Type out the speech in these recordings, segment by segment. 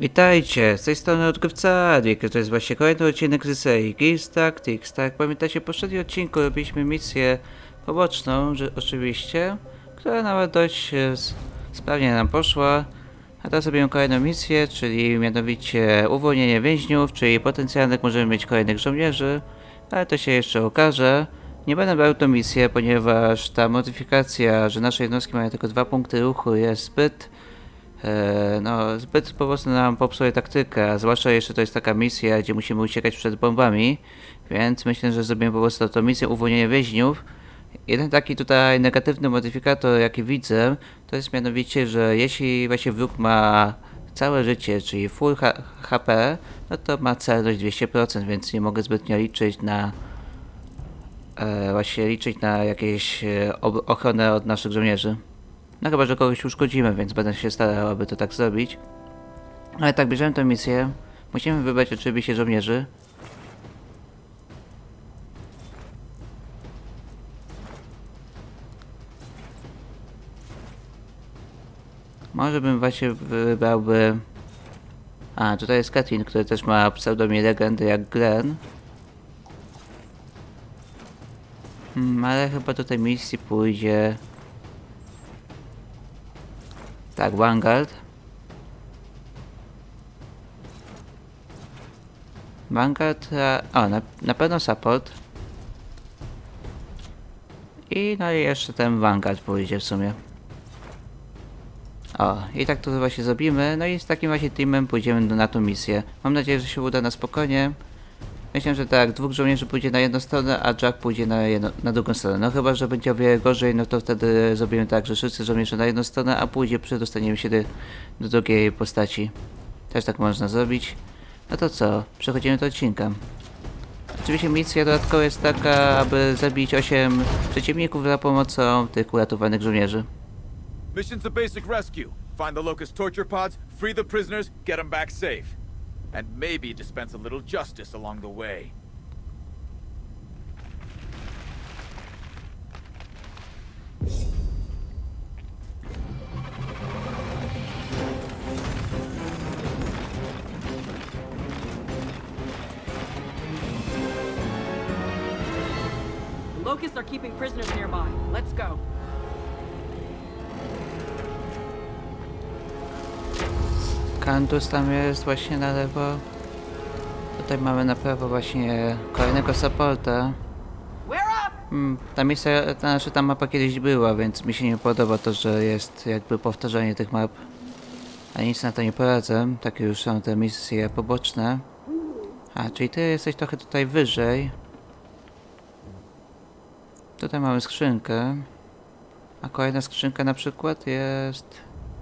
Witajcie, z tej strony odkrywca Adik, to jest właśnie kolejny odcinek z serii Gears Tactics. Tak pamiętacie, w poprzednim odcinku robiliśmy misję poboczną, że, oczywiście, która nawet dość e, sprawnie nam poszła. A teraz robimy kolejną misję, czyli mianowicie uwolnienie więźniów, czyli potencjalnych możemy mieć kolejnych żołnierzy, ale to się jeszcze okaże. Nie będę brał tą misję, ponieważ ta modyfikacja, że nasze jednostki mają tylko dwa punkty ruchu jest zbyt no, zbyt po prostu nam popsuje taktykę, a zwłaszcza jeszcze to jest taka misja, gdzie musimy uciekać przed bombami, więc myślę, że zrobimy po prostu tą misję uwolnienia więźniów. Jeden taki tutaj negatywny modyfikator, jaki widzę, to jest mianowicie, że jeśli właśnie wróg ma całe życie, czyli full HP, no to ma celność 200%, więc nie mogę zbytnio liczyć na e, właśnie liczyć na jakieś e, ochronę od naszych żołnierzy. No chyba, że kogoś uszkodzimy, więc będę się starał, aby to tak zrobić. Ale tak, bierzemy tę misję. Musimy wybrać oczywiście żołnierzy. Może bym właśnie wybrałby... A, tutaj jest Katrin, który też ma pseudonim legendy jak Glenn. Hmm, ale chyba do tej misji pójdzie... Tak, Vanguard. Vanguard, o, na, na pewno support. I no i jeszcze ten Vanguard pójdzie w sumie. O, i tak to właśnie zrobimy. No i z takim właśnie teamem pójdziemy na tą misję. Mam nadzieję, że się uda na spokojnie. Myślę, że tak, dwóch żołnierzy pójdzie na jedną stronę, a Jack pójdzie na, jedno, na drugą stronę. No chyba, że będzie o wiele gorzej, no to wtedy zrobimy tak, że wszyscy żołnierze na jedną stronę, a później przedostaniemy się do, do drugiej postaci. Też tak można zrobić. No to co, przechodzimy do odcinka. Oczywiście misja dodatkowa jest taka, aby zabić 8 przeciwników za pomocą tych uratowanych żołnierzy. Mission's a basic rescue. Find the Locust torture pods, free the prisoners, get them back safe. And maybe dispense a little justice along the way. Locusts are keeping prisoners nearby. Let's go. Kantus tam jest właśnie na lewo. Tutaj mamy na prawo właśnie kolejnego supporta. Hmm, ta misja, to znaczy ta mapa kiedyś była, więc mi się nie podoba to, że jest jakby powtarzanie tych map. A nic na to nie poradzę, takie już są te misje poboczne. A, czyli ty jesteś trochę tutaj wyżej. Tutaj mamy skrzynkę. A kolejna skrzynka na przykład jest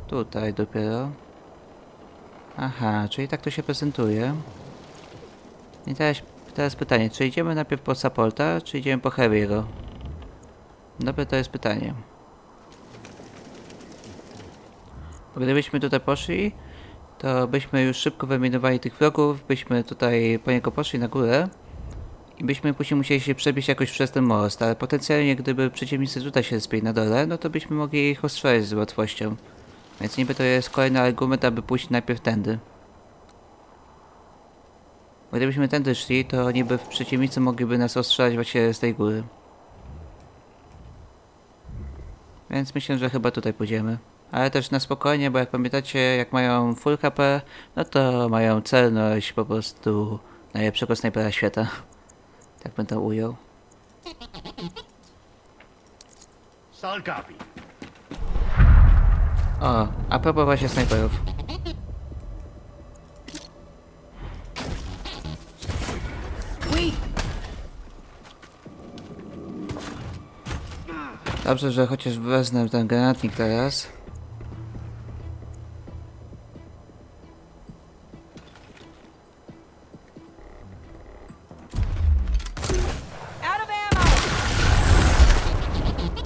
tutaj dopiero. Aha, czyli tak to się prezentuje. I teraz, teraz pytanie, czy idziemy najpierw po supporta, czy idziemy po heavy'ego? Dobre to jest pytanie. Bo Gdybyśmy tutaj poszli, to byśmy już szybko wyeliminowali tych wrogów, byśmy tutaj po niego poszli na górę i byśmy później musieli się przebić jakoś przez ten most, ale potencjalnie gdyby przeciwnicy tutaj się zbiegli na dole, no to byśmy mogli ich ostrzelać z łatwością. Więc niby to jest kolejny argument, aby pójść najpierw tędy. Bo gdybyśmy tędy szli, to niby przeciwnicy mogliby nas ostrzelać właśnie z tej góry. Więc myślę, że chyba tutaj pójdziemy. Ale też na spokojnie, bo jak pamiętacie, jak mają full HP, no to mają celność po prostu najlepszego snajpera świata. Tak bym to ujął. Copy. O, a propos właśnie snajperów. Dobrze, że chociaż wezmę ten granatnik teraz.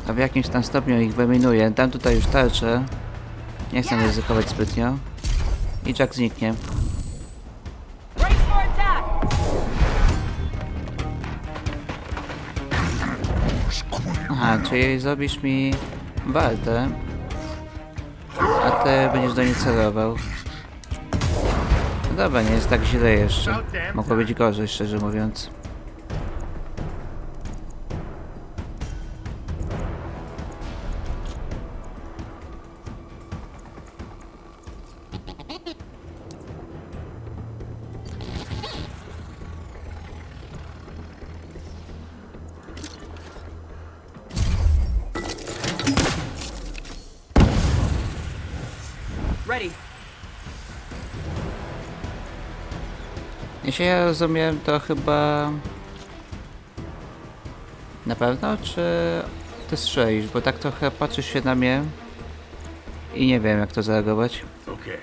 A w jakimś tam stopniu ich wyeliminuję. Dam tutaj już tarczę. Nie chcę ryzykować zbytnio. I Jack zniknie. Aha, czyli zrobisz mi waltę, a ty będziesz do niej celował. dobra, nie jest tak źle jeszcze. Mogło być gorzej, szczerze mówiąc. Jeśli ja rozumiem, to chyba... Na pewno, czy ty strzelisz? Bo tak trochę patrzysz się na mnie i nie wiem jak to zareagować. Okay.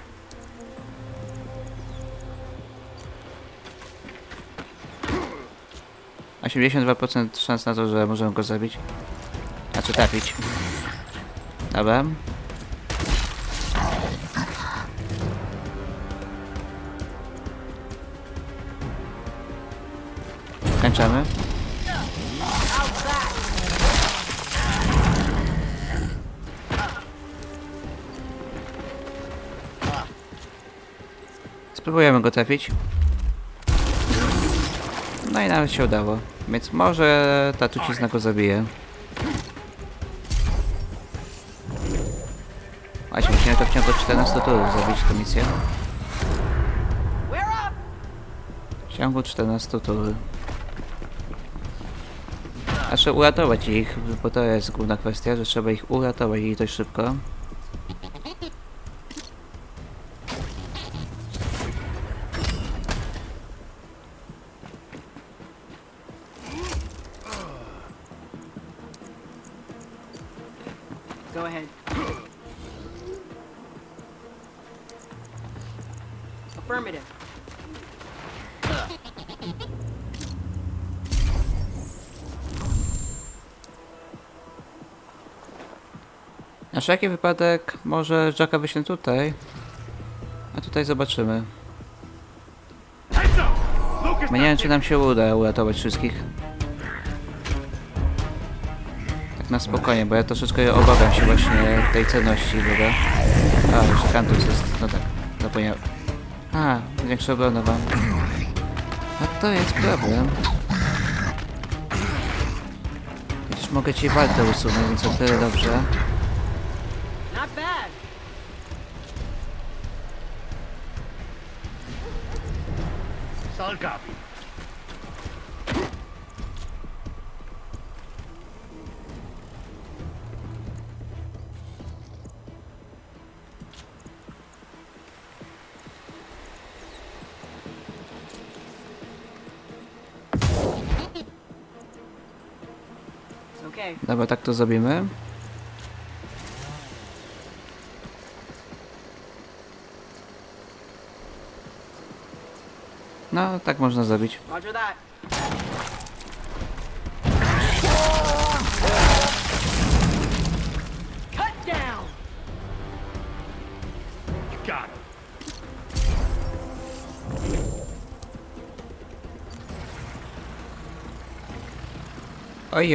A 82% szans na to, że możemy go zabić. Znaczy trafić. Dobra. Kończymy. Spróbujemy go trafić. No i nawet się udało. Więc może ta trucizna go zabije. Właśnie, musimy to w ciągu 14 turów zrobić tę misję. W ciągu 14 tur. Znaczy uratować ich, bo to jest główna kwestia, że trzeba ich uratować i dość szybko. Affirmative. Na wszelki wypadek może Jacka wyślę tutaj. A tutaj zobaczymy. Nie wiem czy nam się uda uratować wszystkich. Tak na spokojnie, bo ja troszeczkę obawiam się właśnie tej cenności, prawda? A, jeszcze Kantus jest, no tak, zapomniałem. A, większa obrona wam. A to jest problem. Przecież mogę ci waltę usunąć, więc o tyle dobrze. Okay. Dobra, tak to zrobimy. Tak można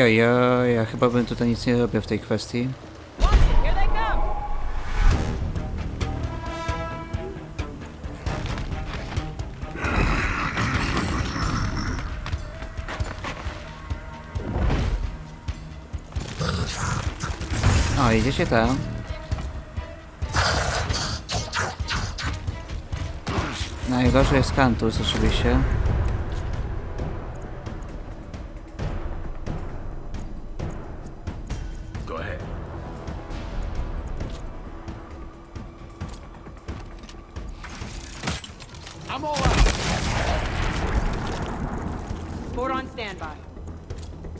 oj, oj, ja chyba bym tutaj nic nie robił w tej kwestii. O, idziecie tam. Najgorzej jest Kantus oczywiście.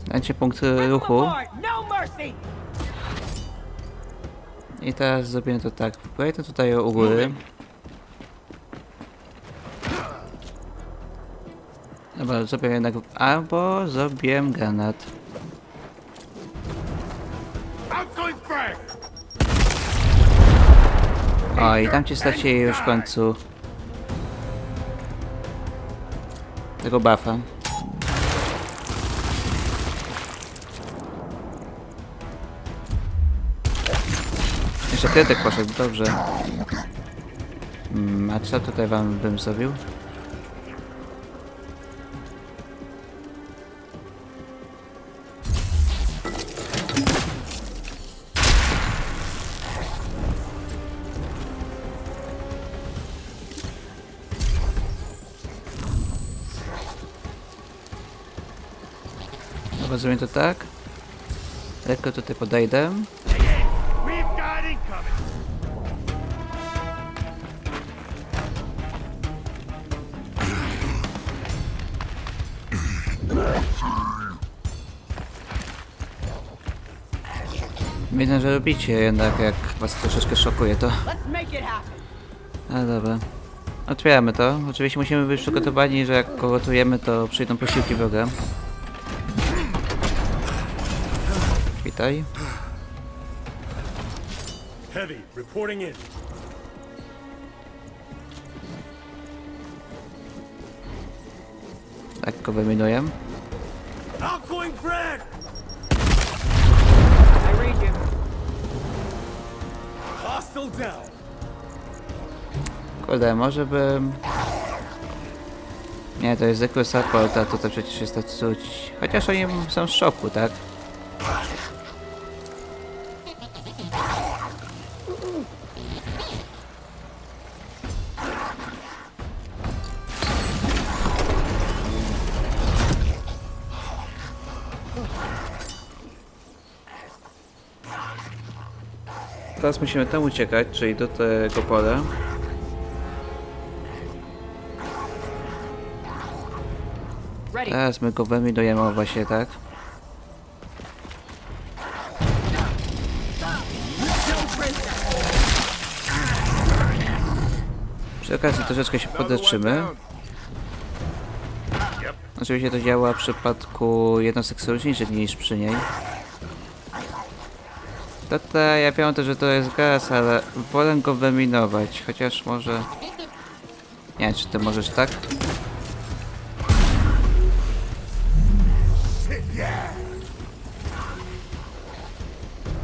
Dajcie punkt ruchu. I teraz zrobimy to tak. Pojedę tutaj u góry. Dobra, zrobię jednak... Albo zrobię granat. Outgoing frag! O, i tam ci straci już w końcu... Tego buffa. Krytyk poszedł, dobrze. Mm, a co tutaj wam bym zrobił? Rozumiem to tak? Lekko tutaj podejdę. Widzę, że robicie jednak, jak was troszeczkę szokuje to. Let's make it happen. A dobra. Otwieramy to. Oczywiście musimy być przygotowani, że jak go gotujemy, to przyjdą posiłki wroga. Witaj. Heavy, reporting in. Tak go wyminuję. Outgoing frag! I read you. Hostile down. Kurde, może bym... Nie, to jest zwykły support, a tutaj przecież jest to cuć. Chociaż oni są w szoku, tak? Teraz musimy tam uciekać, czyli do tego pola. Teraz my go wyminujemy o właśnie tak. Przy okazji troszeczkę się podeczymy. Oczywiście to działa w przypadku jednostek sojuszniczych niż przy niej. Tata, ja wiem też, że to jest gaz, ale wolę go wyminować, chociaż może... Nie wiem, czy ty możesz tak?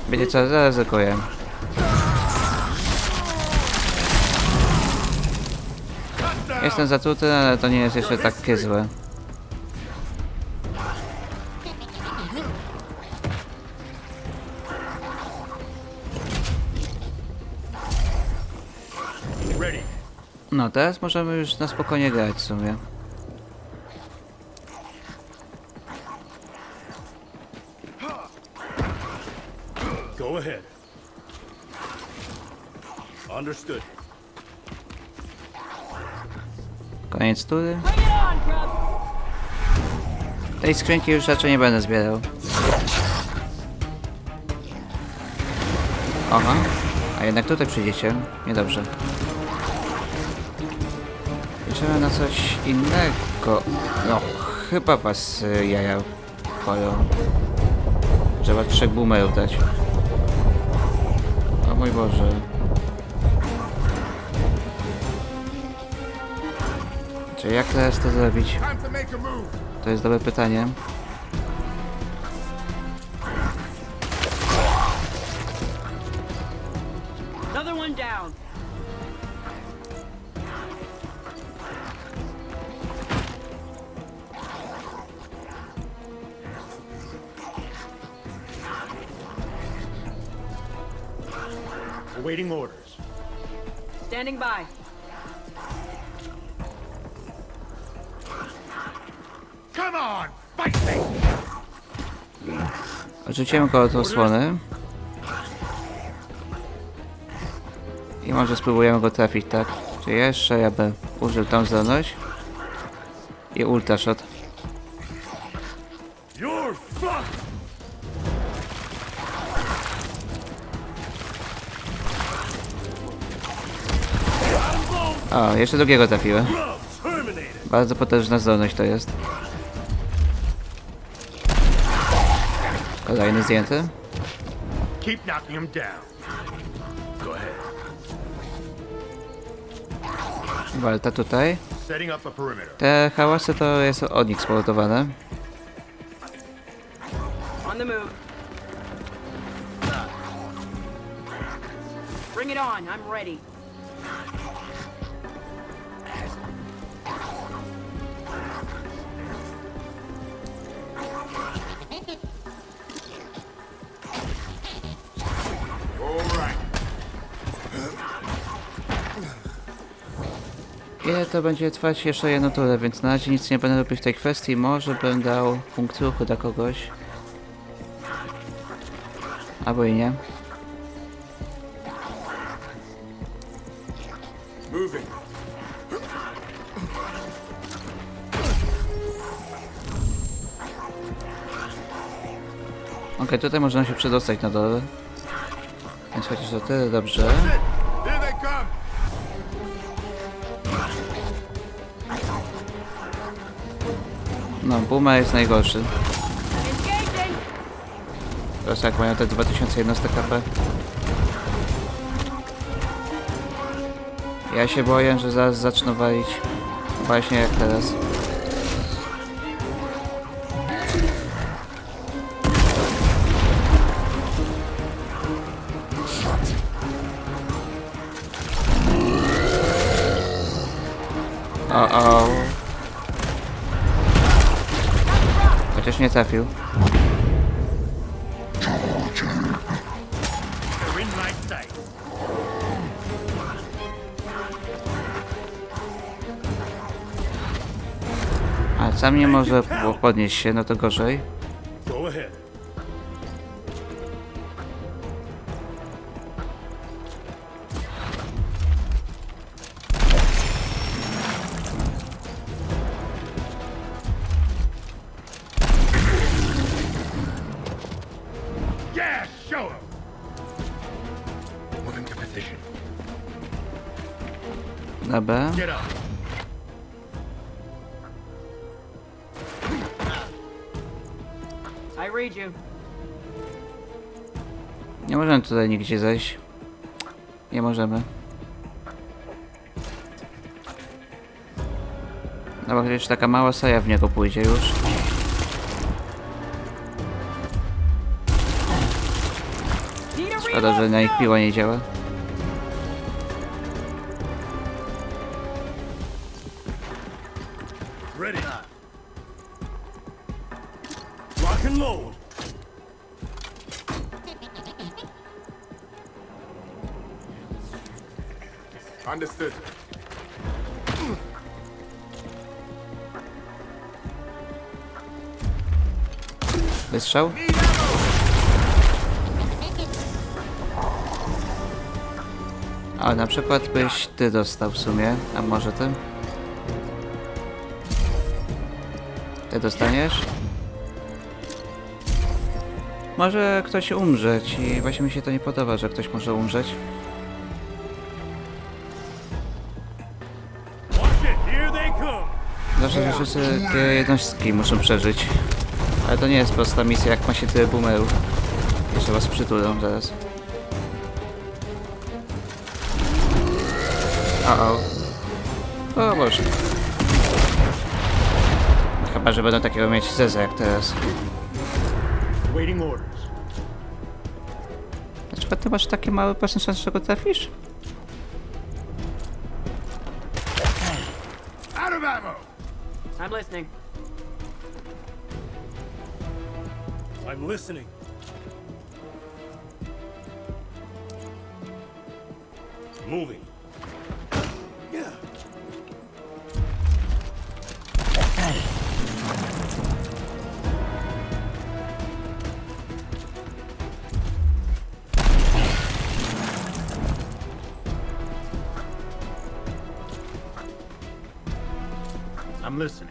Wiecie co, zaryzykuję. Jestem zatruty, ale to nie jest jeszcze takie złe. No, teraz możemy już na spokojnie grać w sumie. Go ahead. Understood. Koniec tury. Tej skrzynki już raczej nie będę zbierał. Aha, a jednak tutaj przyjdziecie. Niedobrze. Liczymy na coś innego. No, chyba was y, jaja chodzą. Trzeba trzech boomerów dać. O mój Boże. Czy jak teraz to zrobić? To jest dobre pytanie. Awaiting orders. Standing by. Come on, fight me! Odrzuciłem go od osłony. I może spróbujemy go trafić, tak? Czy jeszcze ja bym użył tą zdolność? I ultra O, jeszcze drugiego trafiłem. Bardzo potężna zdolność to jest. Kolejny zdjęty. Keep knocking him down. Go ahead. Walta tutaj. Te hałasy to jest od nich spowodowane. Bring it on. I'm ready. Ile to będzie trwać jeszcze jedną turę, więc na razie nic nie będę robił w tej kwestii. Może będę dał punkt ruchu dla kogoś. Albo i nie. Okej, tutaj można się przedostać na dole. Więc chociaż to tyle dobrze. No, Boomer jest najgorszy. Teraz jak mają te 2000 jednostek KP. Ja się boję, że zaraz zaczną walić. Właśnie jak teraz. Trafił. A sam nie może po- podnieść się, no to gorzej. Nigdzie zejść. Nie możemy. No bo chociaż taka mała saja w niego pójdzie już. Szkoda, że na ich piła nie działa. Understood. Wystrzał? A na przykład byś ty dostał w sumie, a może ty? Ty dostaniesz? Może ktoś umrzeć i właśnie mi się to nie podoba, że ktoś może umrzeć. Zawsze, że wszystkie jednostki muszą przeżyć. Ale to nie jest prosta misja, jak ma się tyle boomerów. Jeszcze was przytulą zaraz. O, o. O Boże. Chyba, że będą takiego mieć Zeza jak teraz. Dlaczego ty masz takie małe procent szans, że go trafisz? Listening. I'm listening. Moving. Yeah. I'm listening.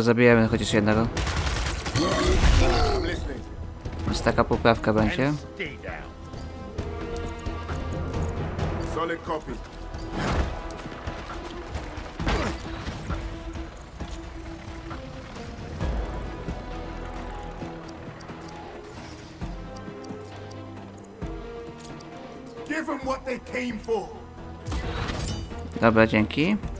Dobra, zabijemy chociaż jednego. Więc taka poprawka będzie. And stay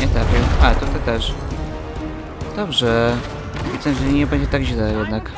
Nie trafił. A, to ty też. Dobrze. Widzę, że nie będzie tak źle jednak.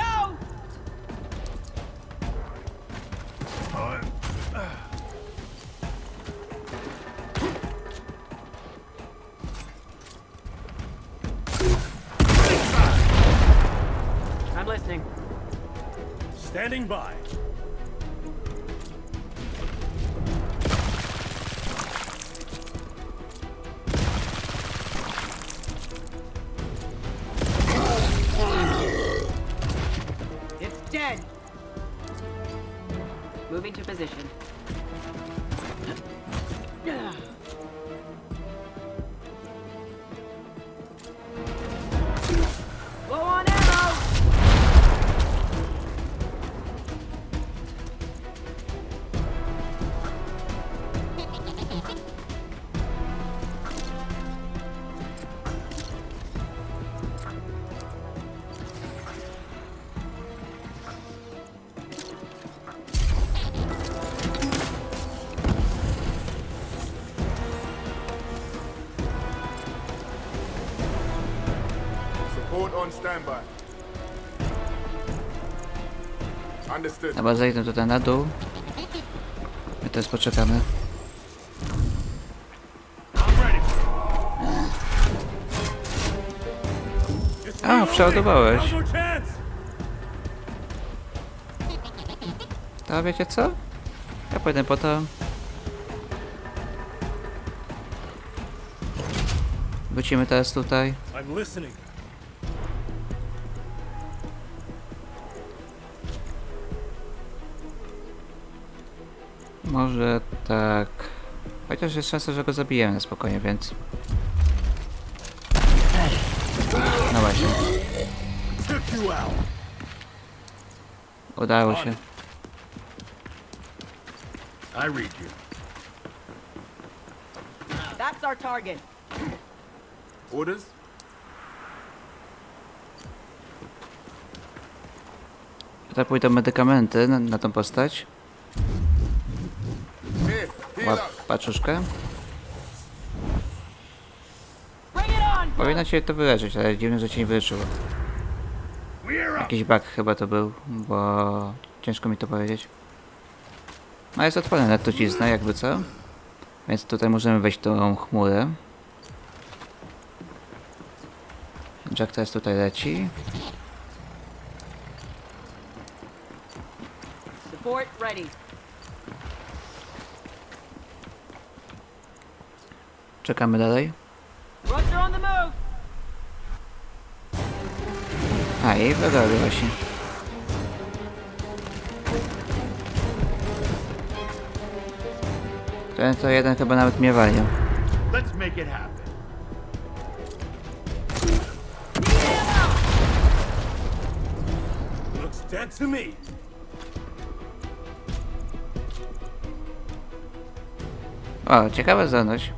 Standby. Understood. Dobra, zejdę tutaj na dół. My teraz poczekamy. A, przeładowałeś. To wiecie co? Ja pójdę po to. Wrócimy teraz tutaj. I'm listening. Może tak. Chociaż jest szansa, że go zabijemy na spokojnie, więc. No właśnie, udało się. I read you. That's our target. Orders? Tutaj pójdą medykamenty na, na tą postać. Paczuszkę. Powinno cię to wyleczyć, ale dziwne, że cię nie wyleczyło. Jakiś bug chyba to był, bo ciężko mi to powiedzieć. No jest odpalona trucizna, jakby co. Więc tutaj możemy wejść tą chmurę. Jack teraz tutaj leci. Support ready. Czekamy dalej. A i wygrali właśnie. Ten to jeden chyba nawet mnie me. O, ciekawa zdolność.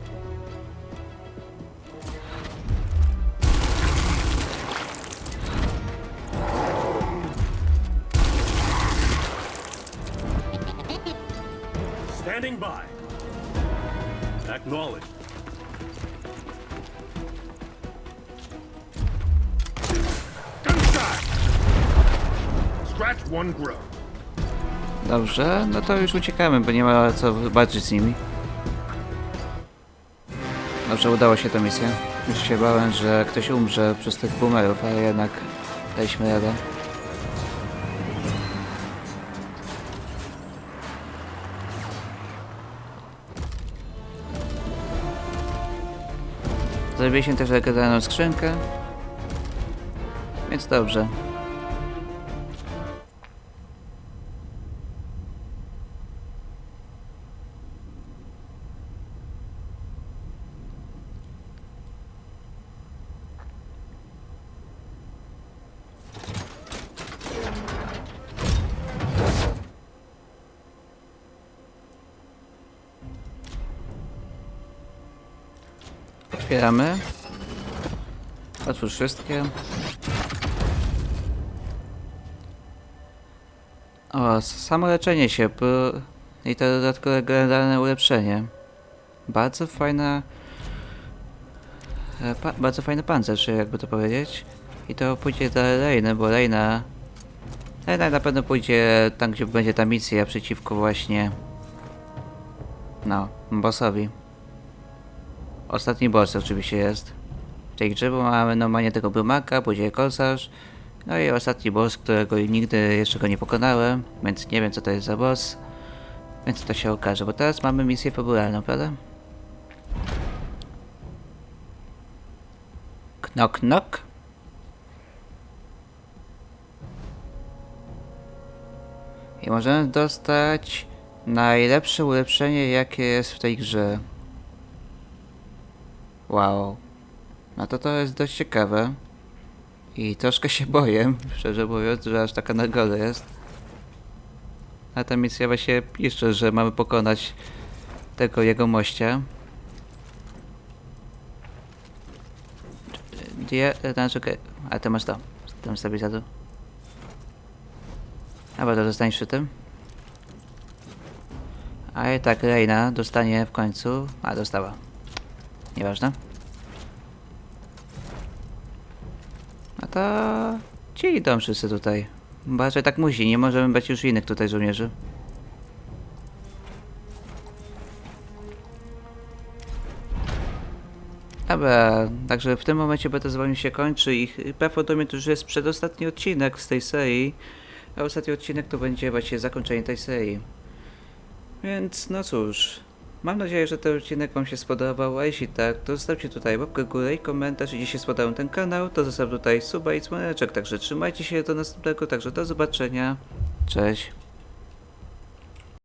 No to już uciekamy, bo nie ma co walczyć z nimi. Dobrze, udało się ta misja. Już się bałem, że ktoś umrze przez tych boomerów, ale jednak daliśmy radę. Zrobiliśmy też legendarną skrzynkę. Więc dobrze. Otwieramy. Otwórz wszystkie. O, samo leczenie się i to dodatkowe generalne ulepszenie. Bardzo fajna... e, Pa, bardzo fajny pancerz, jakby to powiedzieć. I to pójdzie dla Lejny, bo Lejna... Lejna na pewno pójdzie tam, gdzie będzie ta misja przeciwko właśnie... No, bossowi. Ostatni boss oczywiście jest. W tej grze mamy normalnie tego Brumaka, później Korsarz. No i ostatni boss, którego nigdy jeszcze go nie pokonałem, więc nie wiem co to jest za boss. Więc to się okaże, bo teraz mamy misję fabularną, prawda? Knok, knok. I możemy dostać najlepsze ulepszenie, jakie jest w tej grze. Wow. No to to jest dość ciekawe. I troszkę się boję, szczerze mówiąc, że aż taka nagroda jest. A ta misja właśnie pisze, że mamy pokonać tego jego mościa. Die, znaczy, a ty masz to. Tam stabilizator. Dobra, to zostaniesz przy tym. A i tak Reina dostanie w końcu. A dostała. Nieważne. No to ci idą wszyscy tutaj. Bo raczej tak musi, nie możemy być już innych tutaj żołnierzy. Dobra, także w tym momencie BT się kończy i prawdopodobnie to już jest przedostatni odcinek z tej serii. A ostatni odcinek to będzie właśnie zakończenie tej serii. Więc no cóż, mam nadzieję, że ten odcinek Wam się spodobał, a jeśli tak, to zostawcie tutaj łapkę górę i komentarz, jeśli się spodobał ten kanał, to zostaw tutaj suba i dzwoneczek, także trzymajcie się do następnego, także do zobaczenia, cześć.